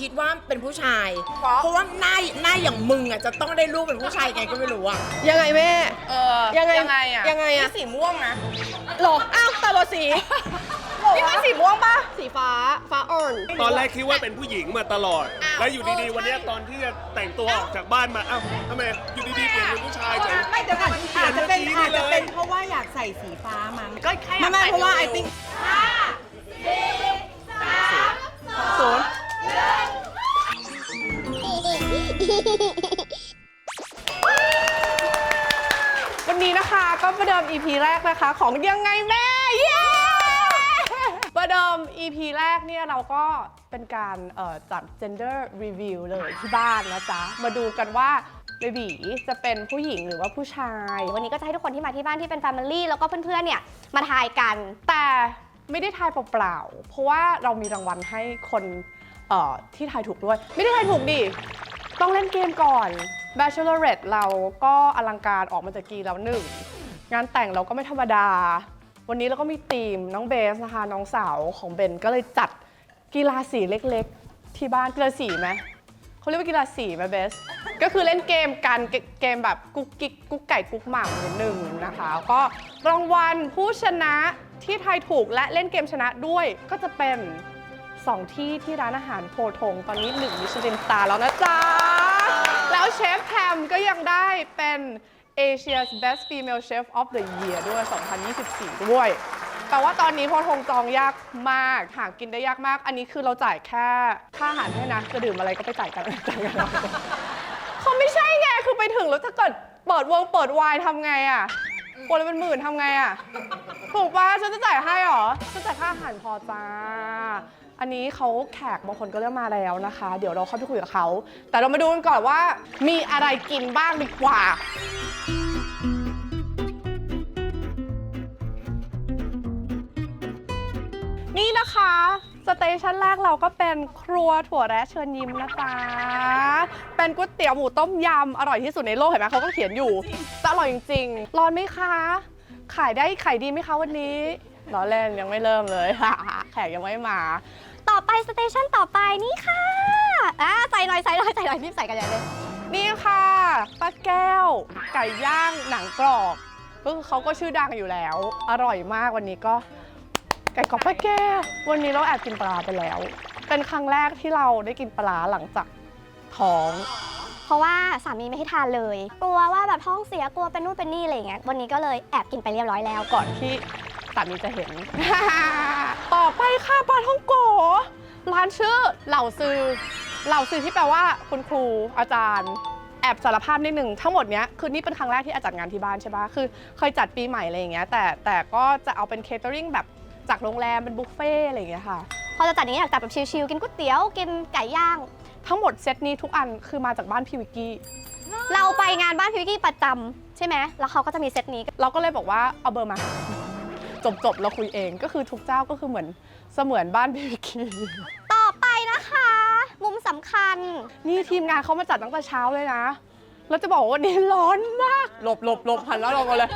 คิดว่าเป็นผู้ชายเพราะว่าหน้าหน้าอย่างมึงอะจะต้องได้ลูกเป็นผู้ชายไงก็ไม่รู้อะ ยังไงแม่ เออยังไงยังไงอะยังไงอะ นี่สีม่วงนะหรอ อ้าวตาบอดสีนี่ไม่สีม่วงปะสีฟ้า ฟ้าอ่อน ตอนแรกคิดว่าเป็นผู้หญิงมาตลอดแล้วอยู่ดีๆวันเนี้ยตอนที่จะแต่งตัวออกจากบ้านมาอ้าวทำไมอยู่ดีๆเปลี่ยนเป็นผู้ชายเฉย ไม่เดี๋ยวก่อนเปลี่ยอานจจะเป็นเมื่อกี้อาจจะเป็นเลยเพราะว่าอยากใส่สีฟ้ามั้งก็แค่อยไม่กไม่ใส่เพราะว่าไอร็วๆติ้งศูนย์ วันนี้นะคะก็ประเดิม EP แรกนะคะ ของยังไงแม่ เย้ประเดิม EP แรกเนี่ยเราก็เป็นการจัด gender review เลยที่บ้านนะจ๊ะ มาดูกันว่าเบบีจะเป็นผู้หญิงหรือว่าผู้ชาย วันนี้ก็จะให้ทุกคนที่มาที่บ้านที่เป็นแฟมิลี่แล้วก็เพื่อนๆเนี่ยมาทายกัน แต่ไม่ได้ทายเปล่าๆ เพราะว่าเรามีรางวัลให้คน เอ่อที่ทายถูกด้วย ไม่ได้ทายถูกดิ ต้องเล่นเกมก่อน Bachelorette เราก็อลังการออกมาจากกีแล้วหนึ่ง งานแต่งเราก็ไม่ธรรมดา วันนี้เราก็มีทีมน้องเบสนะคะ น้องสาวของเบนก็เลยจัดกีฬาสีเล็กๆ ที่บ้านกีฬาสีไหมเขาเรียกว่ากีฬาสีไหมเบส ก็คือเล่นเกมกันเกเกมแบบกุ๊กกิ๊กกุ๊กไก่กุ๊กหม่ำนิดนึงนะคะ ก็รางวัลผู้ชนะที่ทายถูกและเล่นเกมชนะด้วยก็จะเป็น 2 ที่ที่ร้านอาหารโพธงตอนนี้1มิชลินสตาร์แล้วนะจ๊ะ แล้วเชฟแพมก็ยังได้เป็น Asia's Best Female Chef of the Year ด้วย 2024 ด้วย แต่ว่าตอนนี้โพธงจองยากมาก หากินได้ยากมาก อันนี้คือเราจ่ายแค่ค่าอาหารให้นะ จะดื่มอะไรก็ไปจ่ายกันจ่ายกันเอาเขาไม่ใช่ไง คือไปถึงแล้วถ้าเกิดเปิดวงเปิดไวน์ทำไงอะคนละเป็นหมื่นทำไงอะ ถูกปะฉันจะจ่ายให้เหรอ ฉันจ่ายค่าอาหารพอจ้า อันนี้เขาแขกบางคนก็เริ่มมาแล้วนะคะ เดี๋ยวเราเข้าไปคุยกับเขา แต่เรามาดูกันก่อนว่า มีอะไรกินบ้างดีกว่า นี่นะคะ สเตชันแรกเราก็เป็นครัวถั่วแระเชิญยิ้มนะจ๊ะเป็นก๋วยเตี๋ยวหมูต้มยำอร่อยที่สุดในโลกเห็นไหมเขาก็เขียนอยู่จะอร่อยจริงๆ ร้อนไหมคะ ขายได้ขายดีไหมคะวันนี้ ล้อเล่นยังไม่เริ่มเลย แขกยังไม่มา ต่อไปสเตชันต่อไปนี่ค่ะอ่าใส่หน่อยใส่หน่อยใส่หน่อยรีบใส่กันใหญ่เลย นี่ค่ะป้าแก้ว ไก่ย่างหนังกรอบก็คือเขาก็ชื่อดังอยู่แล้ว อร่อยมากวันนี้ก็ ไก่กรอบป้าแก้ว วันนี้เราแอบกินปลาไปแล้ว เป็นครั้งแรกที่เราได้กินปลาหลังจากท้อง เพราะว่าสามีไม่ให้ทานเลย กลัวว่าแบบท้องเสียกลัวเป็นนู่นเป็นนี่อะไรอย่างเงี้ยวันนี้ก็เลยแอบกินไปเรียบร้อยแล้ว ก่อนที่ สามีจะเห็น ต่อไปค่ะปลาท่องโก ร้านชื่อเหล่าซือ เหล่าซือที่แปลว่าคุณครูอาจารย์ แอบสารภาพนิดหนึ่งทั้งหมดเนี้ยคือนี่เป็นครั้งแรกที่อาจัดงานที่บ้านใช่ปะคือเคยจัดปีใหม่อะไรอย่างเงี้ยแต่แต่ก็จะเอาเป็นเคเตอริงแบบจากโรงแรมเป็นบุฟเฟ่ต์อะไรอย่างเงี้ยค่ะ พอจะจัดอย่างนี้อยากจัดแบบชิลๆกินก๋วยเตี๋ยวกินไก่ย่าง ทั้งหมดเซตนี้ทุกอันคือมาจากบ้านพี่วิกกี้ เราไปงานบ้านพี่วิกกี้ประจำใช่ไหมแล้วเขาก็จะมีเซตนี้ เราก็เลยบอกว่าเอาเบอร์มา จบจบๆเราคุยเองก็คือทุกเจ้าก็คือเหมือนเสมือนบ้านพี่วิกกี้ต่อไปนะคะ มุมสำคัญ นี่ทีมงานเขามาจัดตั้งแต่เช้าเลยนะแล้วจะบอกว่าวันนี้ร้อนมาก หลบหลบหลบหันแล้วลงกันเลย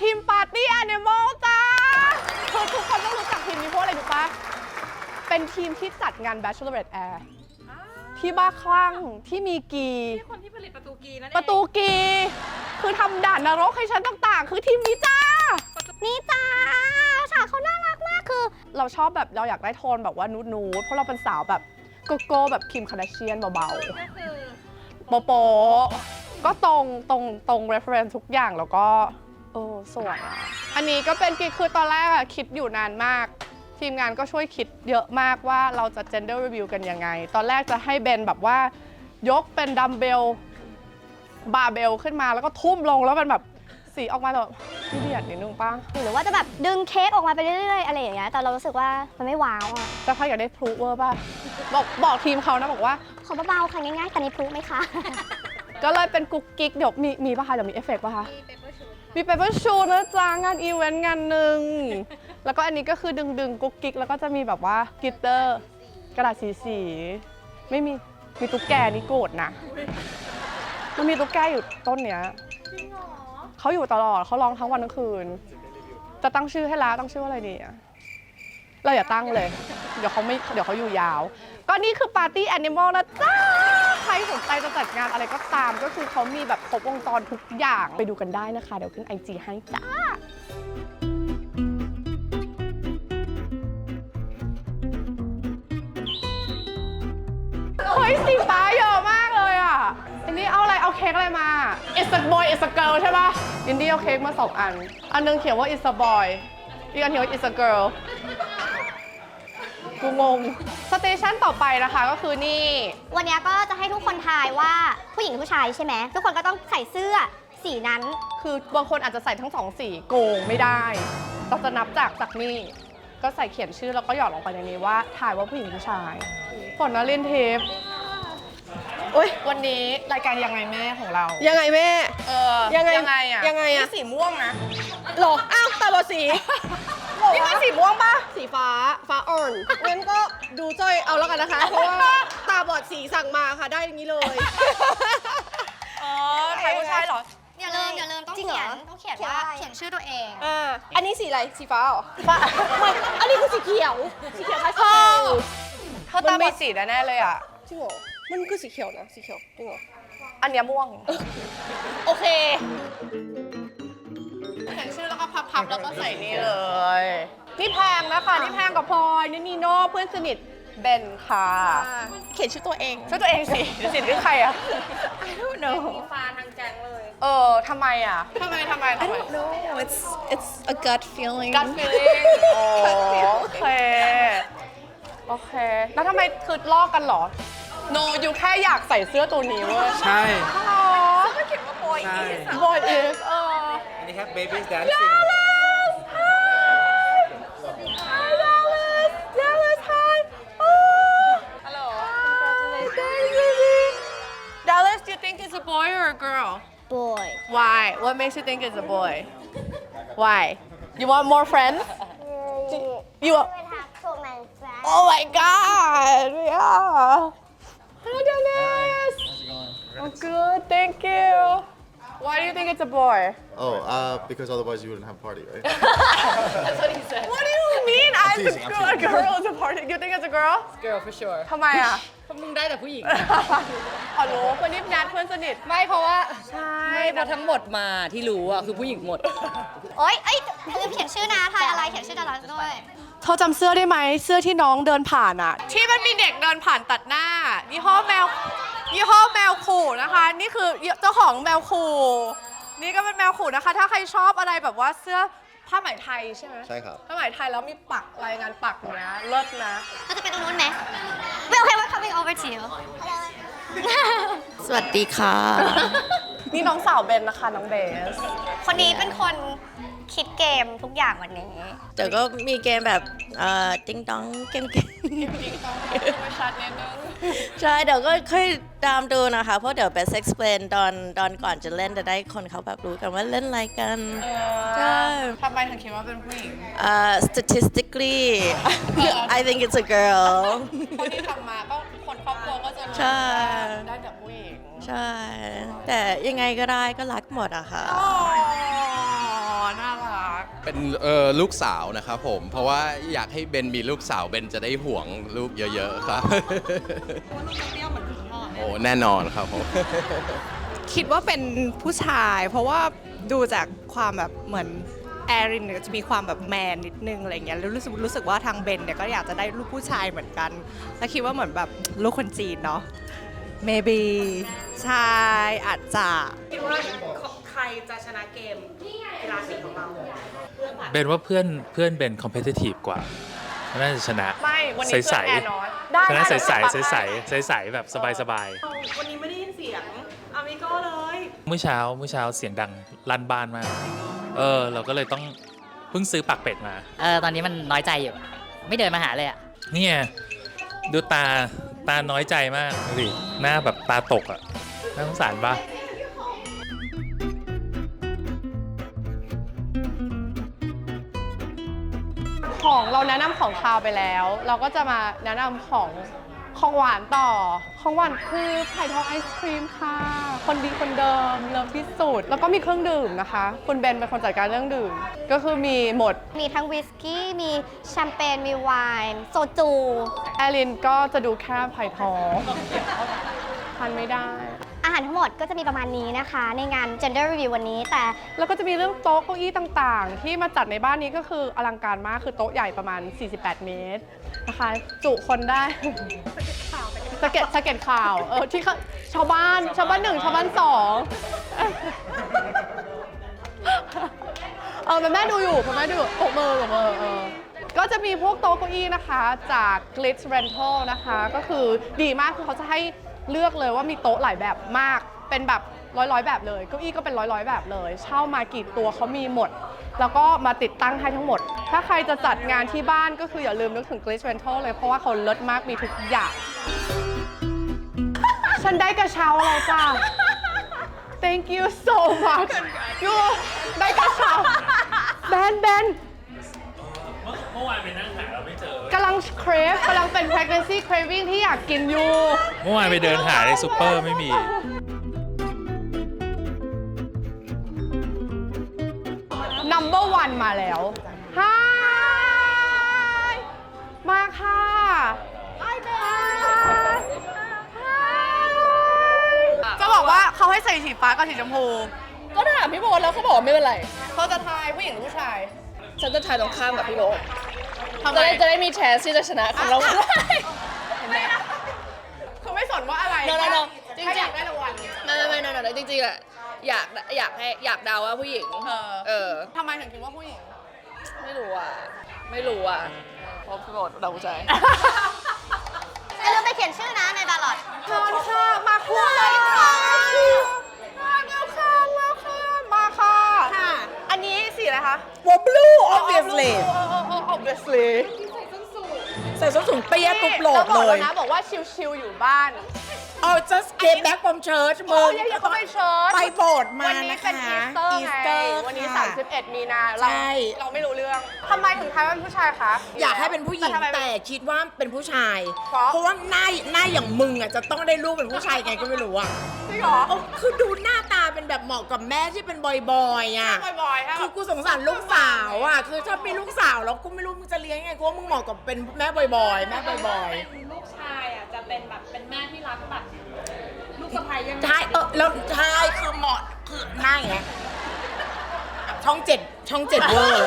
ทีมปาร์ตี้แอนิมอลจ้าคือทุกคนต้องรู้จักทีมนี้เพราะอะไรรู้ปะเป็นทีมที่จัดงาน Bachelorette Air ที่บ้าคลั่งที่มีกีคนที่ผลิตประตูกีนั่นประตูกี คือทำด่านนรกให้ฉันต่างๆ คือทีมนี้จ้านี่จ้า เราชอบแบบเราอยากได้โทนแบบว่านูดนูดๆเพราะเราเป็นสาวแบบโกโก้แบบคิมคาร์ดเชียนเบาๆก็คือโปโปะก็ตรงตรงตรง reference ทุกอย่างแล้วก็เออสวยอะอันนี้ก็เป็นกิ๊กคือตอนแรกอะคิดอยู่นานมาก ทีมงานก็ช่วยคิดเยอะมากว่าเราจะ gender review กันยังไง ตอนแรกจะให้เบนแบบว่ายกเป็นดัมเบลบาร์เบลขึ้นมาแล้วก็ทุ่มลงแล้วมันแบบ สีออกมาแบบพี่เดียดนิดนึงป้าหรือว่าจะแบบดึงเค้กออกมาไปเรื่อยๆอะไรอย่างเงี้ยแต่เรารู้สึกว่ามันไม่ว้าวอะแต่พาอยากได้พลุเวอร์ป่ะบอกบอกทีมเขานะบอกว่า ขอเบาๆค่ะง่ายๆแต่ในพลุไหมคะ ก็เลยเป็นกุ๊กกิ๊กเดี๋ยวมีมีป่ะคะเดี๋ยวมีเอฟเฟกต์ป่ะคะมีเปเปอร์ชูนะจ๊ะงานอีเวนต์งานหนึ่งแล้วก็อันนี้ก็คือดึงดึงๆกุ๊กกิ๊กแล้วก็จะมีแบบว่ากลิตเตอร์ กระดาษสีสีๆไม่มีมีตุ๊กแกนี่โกรธนะมันมีตุ๊กแกอยู่ต้นเนี้ย เขาอยู่ตลอดเขาร้องทั้งวันทั้งคืน จะตั้งชื่อให้ละตั้งชื่อว่าอะไรดีอะเราอย่าตั้งเลย เดี๋ยวเขาไม่เดี๋ยวเขาอยู่ยาว ก็นี่คือปาร์ตี้แอนิมอลนะจ้าใครสนใจจะจัดงานอะไรก็ตาม ก็คือเขามีแบบครบวงจรทุกอย่างไปดูกันได้นะคะ เดี๋ยวขึ้นไอจีให้จ้าเฮ้ยสีฟ้าเยอะ ค้กอะไรมา It's a boy It's a girl ใช่ปะอินดี้เอาเค้กมาสองอัน อันหนึงเขียนว่า It's a boy อีกอันเขียนว่า It's a girl กูงง สเตชันต่อไปนะคะก็คือนี่ วันเนี้ยก็จะให้ทุกคนทายว่าผู้หญิงหรือผู้ชายใช่ไหม ทุกคนก็ต้องใส่เสื้อสีนั้น คือบางคนอาจจะใส่ทั้งสองสีโกงไม่ได้เราจะนับจากจากนี่ ก็ใส่เขียนชื่อแล้วก็หยอดลงไปในนี้ว่า ถ่ายว่าผู้หญิงผู้ชายผลนะเล่นเทป อุ้ยวันนี้รายการยังไงแม่ของเรา ยังไงแม่ เออยังไงยังไงอะยังไงอะ นี่สีม่วงนะหรออ้าวตาบอดสีนี่มันสีม่วงปะสีฟ้าฟ้าอ่อนงั้นก็ดูจ้อยเอาแล้วกันนะคะ เพราะว่าตาบอดสีสั่งมาค่ะได้อย่างนี้เลยอ๋อถ่ายผู้ชายเหรอ อย่าลืมอย่าลืมต้องจริงเขีเหรยอ นต้องเขียนว่าเขียนชื่อตัวเอง อ่าอันนี้สีอะไรสีฟ้าเหรอฟ้าไม่อันนี้คือสีเขียวสีเขียวคล้ายเธสีอเขียวเธอตาบอดสีแน่ๆเลยอะ จริงเหรอ มันคือสีเขียวนะสีเขียวจริงเหรออันเนี้ยม่วง โอเคเขียนชื่อแล้วก็พับๆแล้วก็ใส่นี่เลย นี่แพงนะคะนี่แพงกับพลอยนี่นีโน่เพื่อนสนิทเบนค่ะ เขียนชื่อตัวเองช่วยตัวเองสิจะสิทธิ์ด้วยใครอะ I don't know เออทำไมอะทำไมทำไมทำไม No it's it's a gut feeling gut feeling อ๋อโอเค โอเค แล้วทำไมคือลอกกันเหรอ no อยู่แค่อยากใส่เสื้อตัวนี้เว้ย ใช่ อ๋อไม่เขียนว่า boy is boy is เออ อันนี้ครับ babies dancing Dallas hi hi Dallas Dallas hi oh hello Dallas do you think it's a boy or a girl boy Why? What makes you think it's a boy? Why? You want more friends? You want... Oh my god! Yeah! Hi, Dennis! I'm good, thank you. Why do you think it's a boy? Oh, uh, because otherwise you wouldn't have a party, right? What do you mean? I'm, I'm the teasing, I'm girl. A teasing. girl is a party. You think it's a girl? girl for sure ทำไมอะ เพราะมึงได้แต่ผู้หญิงอ๋อรู้คนนี้นัดเพื่อนสนิท ไม่เพราะว่าใช่ไม่เพราะทั้งหมดมาที่รู้อะคือผู้หญิงหมด โอ๊ยเอ้ยอย่าลืมเขียนชื่อนะทายอะไรเขียนชื่อดาราด้วยเธอจำเสื้อได้ไหมเสื้อที่น้องเดินผ่านอะ ที่มันมีเด็กเดินผ่านตัดหน้ายี่ห้อแมว ยี่ห้อแมวขู่นะคะ นี่คือเจ้าของแมวขู่นี่ก็เป็นแมวขู่นะคะ ถ้าใครชอบอะไรแบบว่าเสื้อผ้าไหมไทยใช่ไหมใช่ครับ ผ้าไหมไทยแล้วมีปักรายงานปักเนี้ยเลิศนะเราจะไปตรงนู้นไหม Well, okay, we're coming over to you สวัสดีค่ะ นี่น้องสาวเบนนะคะ น้องเบส คนนี้เป็นคน คิดเกมทุกอย่างวันนี้ แต่ก็มีเกมแบบเอ่อติงตองเกมเกมไม่ชัดนิดนึงใช่เดี๋ยวก็ค่อยตามดูนะคะ เพราะเดี๋ยวไปเป็น explain ตอนตอนก่อนจะเล่นจะได้คนเขาแบบรู้กันว่าเล่นอะไรกันใช่ ทำไมถึงคิดว่าเป็นผู้หญิงอ่อ statistically I think it's a girl คนที่ทำมาก็คนครอบครัวก็จะรู้ใช่ ได้จากผู้หญิง ใช่ แต่ยังไงก็ได้ก็รักหมดอะค่ะ เป็นเออลูกสาวนะครับผม เพราะว่าอยากให้เบนมีลูกสาวเบนจะได้ห่วงลูกเยอะๆครับโอ้แน่นอนครับผม คิดว่าเป็นผู้ชาย เพราะว่าดูจากความแบบเหมือนแอรินเนี่ยจะมีความแบบแมนนิดนึงอะไรเงี้ยแล้วรู้สึกรู้สึกว่าทางเบนเนี่ยก็อยากจะได้ลูกผู้ชายเหมือนกัน แล้วคิดว่าเหมือนแบบลูกคนจีนเนาะ maybe ใช่อาจจะ คิดว่าใครจะชนะเกมกีฬาสีของเรา เบนว่าเพื่อนเพื่อนเบนคอมเพ t i ทีฟกว่าน่าจะชนะ ไม่ วันนี้ใส เพื่อนๆแอร์น้อย ได้ชนะใสได้ใสใสใสใสใสๆแบบสบายสบายวันนี้ไม่ได้ยินเสียงอามิโก้เลยเมื่อเช้าเมื่อเช้าเสียงดังลั่นบ้านมากเออ เราก็เลยต้องเพิ่งซื้อปักเป็ดมา เออตอนนี้มันน้อยใจอยู่ ไม่เดินมาหาเลยอะ เนี่ยดูตาตาน้อยใจมากดูดิหน้าแบบตาตกอะน่าสงสารปะ ของเราแนะนำของคาวไปแล้ว เราก็จะมาแนะนำของของหวานต่อ ของหวานคือไผ่ทองไอศครีมค่ะ คนดีคนเดิมเลิฟที่สุด แล้วก็มีเครื่องดื่มนะคะ คุณเบนเป็นคนจัดการเรื่องดื่ม ก็คือมีหมด มีทั้งวิสกี้ มีแชมเปญ มีไวน์โซจู แอลินก็จะดูแค่ไผ่ทองทานไม่ได้อารทั้งหมดก็จะมีประมาณนี้นะคะ ในงาน Gender Review วันนี้แต่ แล้วก็จะมีเรื่องโต๊ะเก้าอี้ต่างๆ ที่มาจัดในบ้านนี้ก็คืออลังการมากคือโต๊ะใหญ่ประมาณ 48 เมตรนะคะ จุคนได้ สเก็ตสเก็ตข่าวเออที่เขาชาวบ้านชาวบ้านหนึ่งชาวบ้านสองเออแม่แม่ดูอยู่แม่แม่ดูอยู่ปกมือปกมือเออก็จะมีพวกโต๊ะเก้าอี้นะคะจาก Glitz Rental นะคะ ก็คือดีมากคือเขาจะให้ เลือกเลยว่ามีโต๊ะหลายแบบมาก เป็นแบบร้อยร้อยแบบเลยเก้าอี้ก็เป็นร้อยร้อยแบบเลย เช่ามากี่ตัวเขามีหมด แล้วก็มาติดตั้งให้ทั้งหมด ถ้าใครจะจัดงานที่บ้านก็คืออย่าลืมนึกถึง Glitz Rental เลยเพราะว่าเขาเลิศมากมีทุกอย่าง ฉันได้กระเช้าแล้วจ้า Thank you so much ยูได้กระเช้าแบนแบนเมื่อวานไปนั่งหาเราไม่ เจอกำลังเครฟกำลังเป็น pregnancy craving ที่อยากกินอยู่ เมื่อวานไปเดินหาในซูเปอร์ไม่มี number one มาแล้ว Hi มาค่ะ Hi จะบอกว่าเขาให้ใส่สีฟ้ากับสีชมพู ก็ถามพี่โบทแล้วเขาบอกว่าไม่เป็นไร เขาจะทายผู้หญิงหรือผู้ชาย ฉันจะทายตรงข้ามกับพี่โบท ทำไมจะได้จะได้มีแชนที่จะชนะของเราด้วยคือไม่สนว่าอะไร No, no, no จริงๆแค่อยากได้รางวัลไม่ไม่ไม่ไม่จริงๆอะอยากอยากให้อยากเดาว่าผู้หญิงเออ เออ ทำไมถึงคิดว่าผู้หญิง ไม่รู้อะ ไม่รู้อะเพราะพี่โบทเดาผู้ชายอย่าลืมไปเขียนชื่อนะในบาลอดทานค่ะ มาคู่เลยค่ะมาแล้วค่ะมาค่ะ มาค่ะ อันนี้สีอะไรคะวบลู obviously เออ เออเออ obviously ใส่ส้นสูงเปียตุบโหลดแวบอกเลแวยยนะบอกว่าชิลๆอยู่บ้าน Oh just came back from church มึงเดี๋ยวเขาไปเชิญ ไปโบสถ์มาวันนี้นะเป็นคะอีสเตอร์ไง วันนี้ค่ะ31 มีนาเราใช่ เราไม่รู้เรื่องทำไมถึงทายว่าเป็นผู้ชายคะอยากให้เป็นผู้หญิง ทำไม แต่คิดว่าเป็นผู้ชาย เพราะ เพราะว่าหน้าหน้าอย่างมึงอะจะต้องได้ลูกเป็นผู้ชายไงก็ไม่รู้อะจริงเหรอโอ้คือดูหน้าตา เป็นแบบเหมาะกับแม่ที่เป็นบอยๆอะบ่อยๆค่ะคือกูสงสารลูกสาวอะคือถ้ามีลูกสาวแล้วกูไม่รู้มึงจะเลี้ยงยังไงกูว่ามึงเหมาะกับเป็นแม่บ่อยๆแม่บ่อยๆลูกชายอะจะเป็นแบบเป็นแม่ที่รักแบบลูกสะใภ้ยังใช่เออแล้วใช่คือเหมาะคือหน้าอย่างเงี้ยช่องเจ็ดช่องเจ็ดเวอร์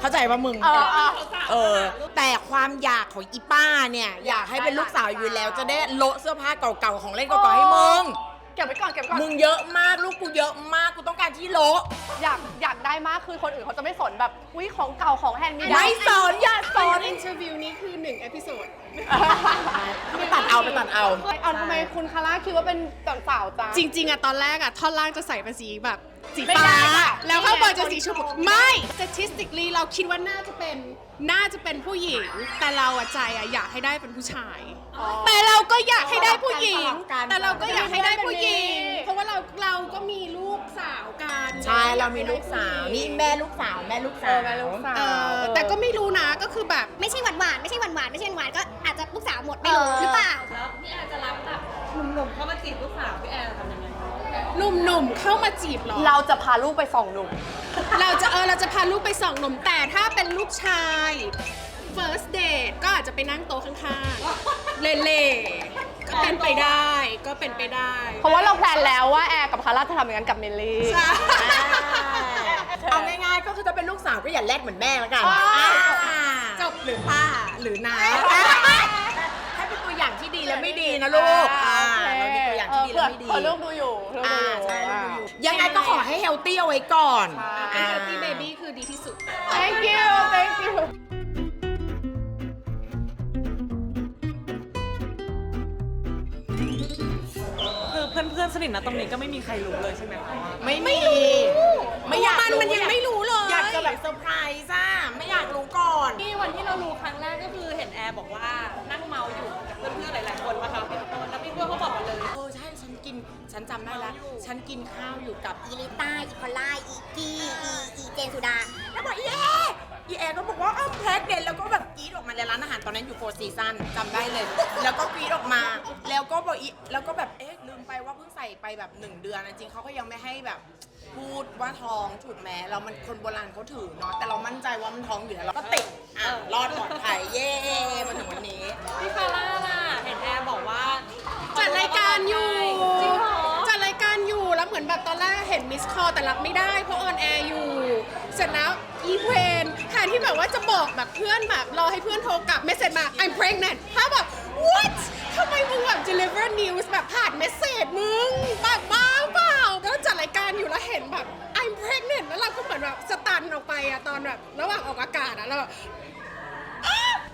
เข้าใจป่ะมึง เออเออเออแต่ความอยากของอีป้าเนี่ย อยากให้เป็นลูกสาวอยู่แล้ว จะได้โละเสื้อผ้าเก่าๆของเล่นเก่าๆให้มึง เก็บไว้ก่อนเก็บไว้ก่อน มึงเยอะมากลูกกูเยอะมากกูต้องการที่โละอยากอยากได้มากคือคนอื่นเขาจะไม่สนแบบอุ้ยของเก่าของแฮนด์มีไม่สอนอย่าสอนอินเทอร์วิวนี้คือ1เอพิโซดไปตัดเอาไปตัดเอา เอาทำไมคุณคาร่าคิดว่าเป็นสาวๆจ้า จริง ๆอะตอนแรกอะท่อนล่างจะใส่เป็นสีแบบสีไม่ฟ้า ได้ค่ะ แล้วข้างบนจะสีชมพูไม่ statistically เราคิดว่าน่าจะเป็นน่าจะเป็นผู้หญิง แต่เราอะใจอะอยากให้ได้เป็นผู้ชาย แต่เราก็อยากให้ได้ผู้หญิงสลับกันแต่เราก็อยาก เรามีลูกสาวนี่แม่ลูกสาวแม่ลูกเอสาวอแม่ลูกสาว เออแต่ก็ไม่รู้นะก็คือแบบไม่ใช่หวานหวานๆไม่ใช่หวานหวานๆไม่ใช่หวานๆก็อาจจะลูกสาวหมดไม่รู้หรือเปล่าหนุ่มๆเข้ามาจีบเหรอ เราจะพาลูกไปส่องหนุ่ม เราจะเออเราจะพาลูกไปส่องหนุ่มแต่ถ้าเป็นลูกชาย first date ก็อาจจะไปนั่งโต๊ะข้างๆ เล่ๆก็เป็นไปได้ ก็เป็นไปได้เพราะว่าเราแพลนแล้วว่าแอร์กับคาร่าจะทำอย่างนั้นกับเมลลี่ ใช่เอาง่ายๆ ก็คือถ้าเป็นลูกสาวก็อย่าแลดเหมือนแม่แล้วกันอ่าอ่าจบหรือป้าหรือน้าให้เป็นตัวอย่างที่ดีและไม่ดีนะลูกอ่าเรามีตัวอย่างที่ดีและไม่ดีเผื่อลูกดูอยู่ลูกอ่าดูอยู่ใช่ลูกดูอยู่ ยังไงก็ขอให้เฮลตี้เอาไว้ก่อนไอเฮลตี้เบบี้คือดีที่สุด thank you thank you พื่อนๆสนิทนะตรงนี้ก็ไม่มีใครรู้เลยใช่ไหมคะไม่มีไม่รู้ไม่อยากมันมันยังไม่รู้เลยอยากจะแบบเซอร์ไพรส์อะไม่อยากรู้ก่อนที่วันที่เรารู้ครั้งแรกก็คือเห็นแอร์บอกว่านั่งเมาอยู่กับเพื่อนๆหลายๆคนมาค่ะพี่ต้นแล้วพี่เพื่อนเขาบอกมาเลยเออใช่ฉันกินฉันจำได้แล้วฉันกินข้าวอยู่กับ อีลิต้าอีพอลล่าอีกี้อีอีเจนสุดา แล้วบอกอีแอร์อีแอร์ก็บอกว่าอ้าวแพ็กเด็ดแล้วก็แบบกรี๊ดออกมาในร้านอาหารตอนนั้นอยู่โฟร์ซีซันจำได้เลย แล้วก็กรีดออกมา แล้วก็บอกอีแล้วก็แบบเอ๊ะลืมไปว่าเพิ่งใส่ไปแบบหนึ่งเดือนจริงๆเขาก็ยังไม่ให้แบบพูดว่าท้องถูกไหมเรามันคนโบราณเขาถือเนาะแต่เรามั่นใจว่ามันท้องอยู่แล้วเราก็ติดอะรอดปลอดภัยเย้มาถึงวันนี้ พี่คาร่าล่ะ เห็นแอร์บอกว่าจัดรายการอยู่จริงเหรอจัดรายการอยู่แล้วเหมือนแบบตอนแรกเห็นมิสคอลแต่รับไม่ได้เพราะออนแอร์อยู่ เสร็จแล้วอีเวน แทนที่แบบว่าจะบอกแบบเพื่อนแบบรอให้เพื่อนโทรกลับเมสเซจมา I'm pregnant ถ้าแบบ what ทำไมมึงแบบ deliver news แบบผ่านเมสเซจมึงแบบบ้าเปล่าแล้วจัดรายการอยู่แล้วเห็นแบบ I'm pregnant แล้วเราก็เหมือนแบบสตันออกไปอะตอนแบบระหว่างออกอากาศอะแล้วแบบ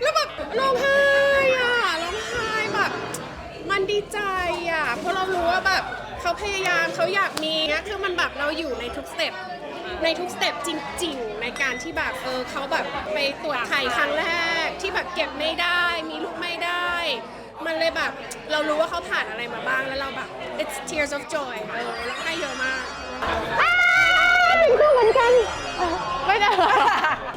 แล้วแบบร้องไห้อะร้องไห้แบบ มันดีใจอะเพราะเรารู้ว่าแบบเขาพยายามเขาอยากมีนี้ยคือมันแบบเราอยู่ในทุกสเต็ปในทุกสเต็ปจริง ๆ ที่แบบเออเขาแบบไปตรวจไข่ครั้งแรก ที่แบบเก็บไม่ได้ มีลูกไม่ได้ มันเลยแบบเรารู้ว่าเขาผ่านอะไรมาบ้างแล้วเราแบบ it's tears of joy เออร้องไห้เยอะมากก็เหมือนกันไม่ได้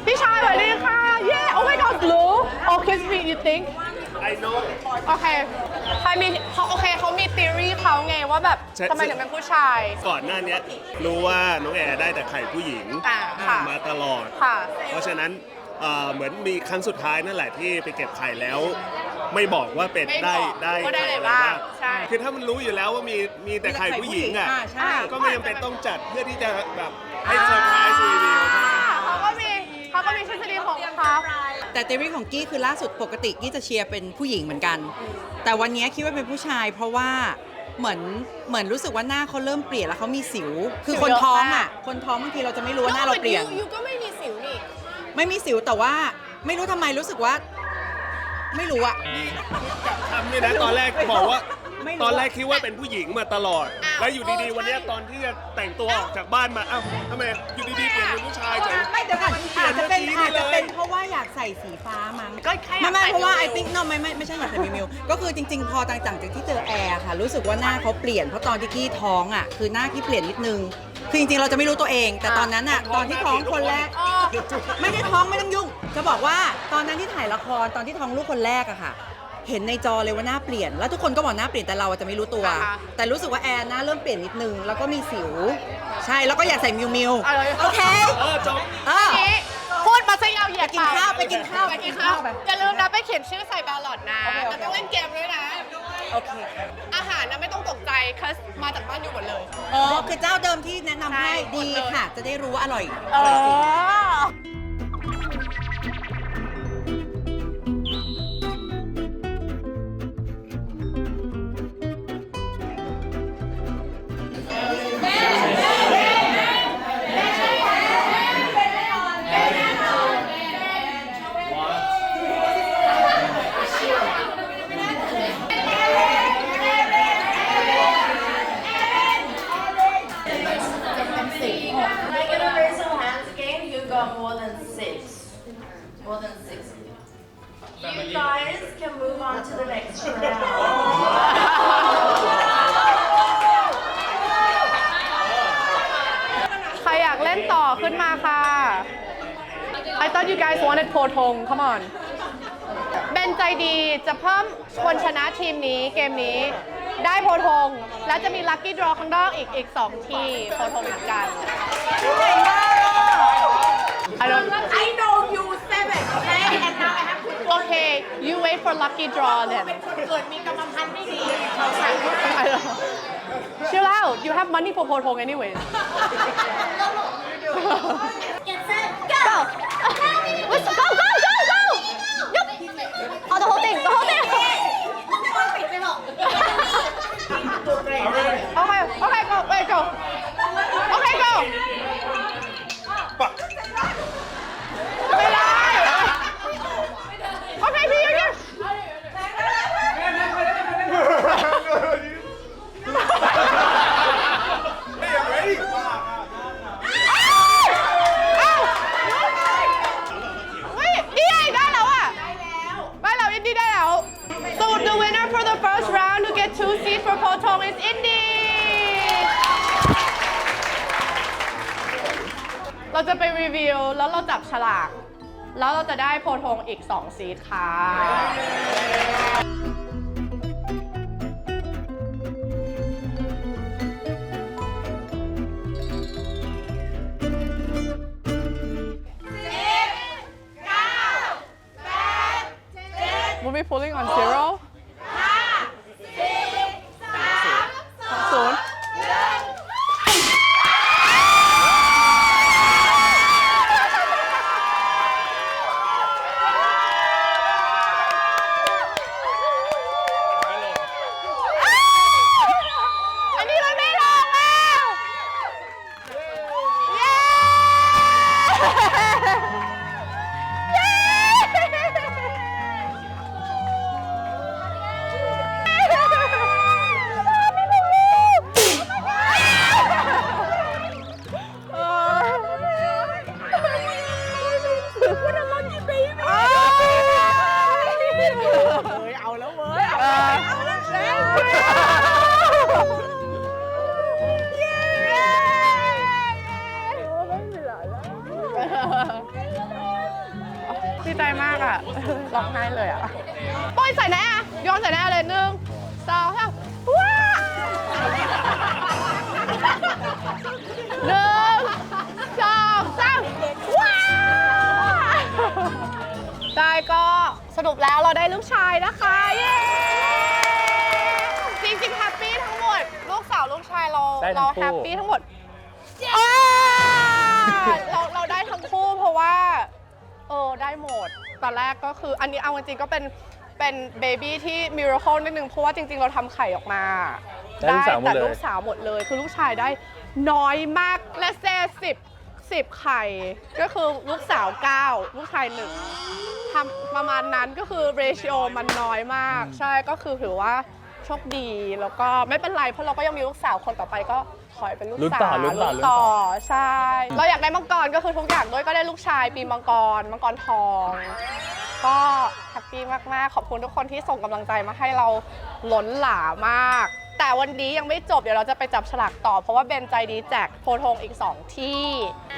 พี่ชายสวัสดีค่ะ yeah oh my god blue oh kiss me you think I know โอเคใครมีเขาโอเคเขามี theory เขาไงว่าแบบใช่ ทำไมถึงเป็นผู้ชาย ก่อนหน้าเนี้ยรู้ว่าน้องแอร์ได้แต่ไข่ผู้หญิงอ่าค่ะ มาตลอด ค่ะ เพราะฉะนั้นเอ่อเหมือนมีครั้งสุดท้ายนั่นแหละที่ไปเก็บไข่แล้ว ไม่บอกว่าเป็นไม่ได้บอกได้ว่าได้ไข่อะไรอะไรบ้างบ้างใช่ คือถ้ามันรู้อยู่แล้วว่ามีมีแต่ไข่ผู้หญิงอะอ่าใช่ ก็ไม่จำเป็นต้องจัดเพื่อที่จะแบบให้เซอร์ไพรส์รีวิวเขาก็มีเขาก็มีทฤษฎีของเขา แต่เทอรี่ของกี้คือล่าสุดปกติกี้จะเชียร์เป็นผู้หญิงเหมือนกัน แต่วันนี้คิดว่าเป็นผู้ชาย เพราะว่าเหมือนเหมือนรู้สึกว่าหน้าเขาเริ่มเปลี่ยนแล้วเขามีสิว คือคนท้องอะ คนท้องบางทีเราจะไม่รู้ว่าหน้าเราเปลี่ยน ยูก็ไม่มีสิวนี่ ไม่มีสิวแต่ว่าไม่รู้ทำไมรู้สึกว่า ไม่รู้อะ ทำเนี่ยนะตอนแรกบอกว่า ไม่รู้ ตอนแรกคิดว่าเป็นผู้หญิงมาตลอดแล้วอยู่ดีๆ วันเนี้ยตอนที่จะแต่งตัวออกจากบ้านมาอ้าวทำไมอยู่ดีๆเปลี่ยนเป็นผู้ชายเฉย ไม่เดี๋ยวก่อนเปลี่ยอานจจะเป็นเมื่อกี้อาจจะเลยเป็นเพราะว่าอยากใส่สีฟ้ามั้งก็แค่อยากไม่ไม่ใส่เพราะว่ามิไอวๆติ๊กนไม่ไม่ไม่ใช่อยากใส่มิวมิวก็คือจริง ๆ พอต่างจากที่เจอแอร์ค่ะ รู้สึกว่าหน้าเขาเปลี่ยนเพราะตอนที่กี้ท้องอะคือหน้ากี้เปลี่ยนนิดนึงคือจริงๆเราจะไม่รู้ตัวเอง แต่ตอนนั้นอะตอนที่ท้องคนแรกไม่ได้ท้องไม่ต้องยุ่ง จะบอกว่าตอนนั้นที่ถ่ายละครตอนที่ท้องลูกคนแรกอะค่ะ เห็นในจอเลยว่าหน้าเปลี่ยน แล้วทุกคนก็บอกหน้าเปลี่ยนแต่เราอะจะไม่รู้ตัว อ่าฮะแต่รู้สึกว่าแอนหน้าเริ่มเปลี่ยนนิดนึง แล้วก็มีสิว ใช่แล้วก็อยากใส่มิวมิวอะไร โอเคเออจบ เออ นี้พูดมาซะยาวเหยียดไปกินข้าวไปกินข้าวไปกินข้าวไปอย่าลืมนะไปเขียนชื่อใส่บาลอดนะโอเคโอเค แต่ต้องเล่นเกมด้วยนะ โอเคอาหารนะไม่ต้องตกใจคัสมาจากบ้านอยู่หมดเลย อ๋อคือเจ้าเดิมที่แนะนำให้ใช่ดีหมดเลย ค่ะ จะได้รู้ว่าอร่อยเออร่อยจริง อ ง come on เบนใจดีจะเพิ่มคนชนะทีมนี้เกมนี้ได้โพธง แล้วจะมีลัคกี้ดรอข้างนอกอีกอีก2ทีโพธงเหมือนกัน I don't I know you seven okay and now I have to Okay you wait for lucky draw then เป็นคนเกิดมีกรรมพันธุ์ไม่ดีเขาใส่ I don't know. Chill out you have money for โพธง anyways Get set go okay go จะไปรีวิว แล้วเราจับฉลาก แล้วเราจะได้โพทงอีก 2 ซีดค่ะ We'll be pulling on zero. รุปแล้วเราได้ลูกชายนะคะ เย้ จริงๆแฮปปี้ทั้งหมด ลูกสาวลูกชายเราได้ทั้เรางคู่ แฮปปี้ทั้งหมดอ่าเราเราได้ทั้งคู่เพราะว่า เออได้หมดตอนแรกก็คืออันนี้เอาจริงๆก็เป็นเป็นเบบี้ที่มิราเคิลนิดนึงเพราะว่าจริง ๆ เราทำไข่ออกมาได้ลูกสาวหมดแต่เลย ลูกสาวหมดเลย คือลูกชายได้น้อยมากและเซสิบ สิบไข่ ก็คือลูกสาว 9 ลูกชายหนึ่งทำประมาณนั้นก็คือเรชิโอมันน้อยมาก ใช่ก็คือถือว่าโชคดีแล้วก็ไม่เป็นไรเพราะเราก็ยังมีลูกสาวคนต่อไปก็ขอให้เป็นลูกลุ้นสาวต่อลุ้นต่อลุ้นต่ต่ออใช่ เราอยากได้มังกรก็คือทุกอย่างด้วยก็ได้ลูกชายปีมังกรมังกรทอง ก็แฮปปี้มาก ๆ ขอบคุณทุกคนที่ส่งกำลังใจมาให้เราล้นหลามาก แต่วันนี้ยังไม่จบเดี๋ยวเราจะไปจับฉลากต่อ เพราะว่าเบนใจดีแจกโพธิ์ธงอีก 2 ที่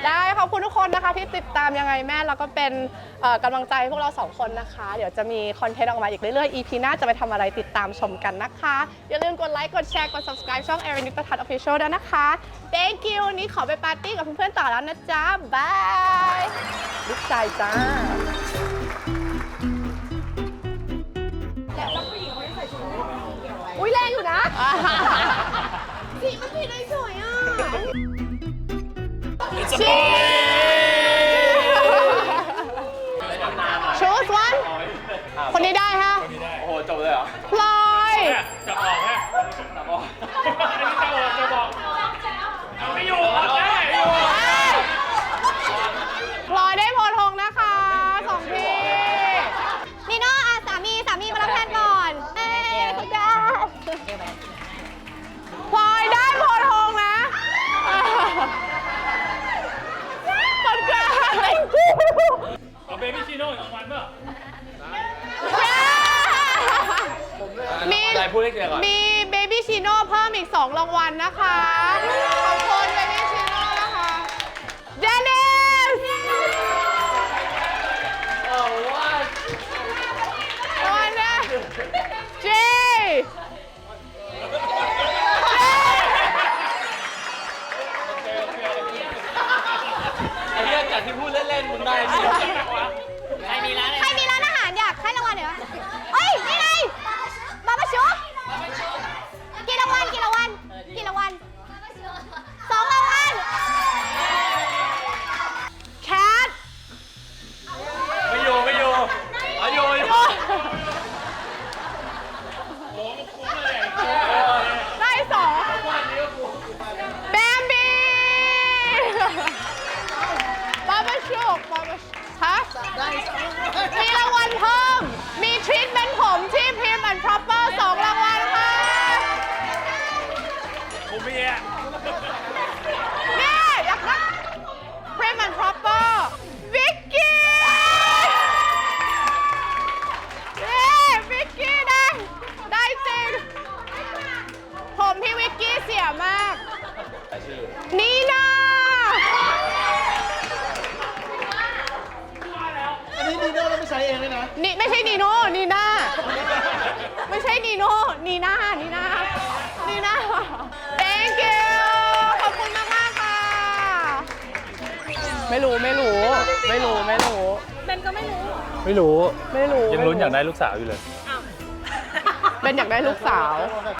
ได้ขอบคุณทุกคนนะคะที่ติดตามยังไงแม่แล้วก็เป็นกำลังใจให้พวกเราสองคนนะคะ เดี๋ยวจะมีคอนเทนต์ออกมาอีกเรื่อยๆ EP หน้าจะไปทำอะไรติดตามชมกันนะคะ อย่าลืมกดไลค์กดแชร์กด subscribe ช่อง Erin นิตทัศน์ Official ด้วยนะคะ Thank you วันนี้ขอไปปาร์ตี้กับเพื่อนๆต่อแล้วนะจ๊ะบายลูกชายจ้า อุ้ยแรงอยู่นะสีมันผิดเลยสวยอะชีชูสวันคนนี้ได้ฮะ โอ้โห จบเลยเหรอพลอ พูดให้เคลียร์ก่อน มีเบบี้ชิโน่เพิ่มอีก 2 รางวัลนะคะ ขอบคุณเบบี้ ไม่รู้ยังลุ้นอยากได้ลูกสาวอยู่เลย เป็นอยากได้ลูกสาว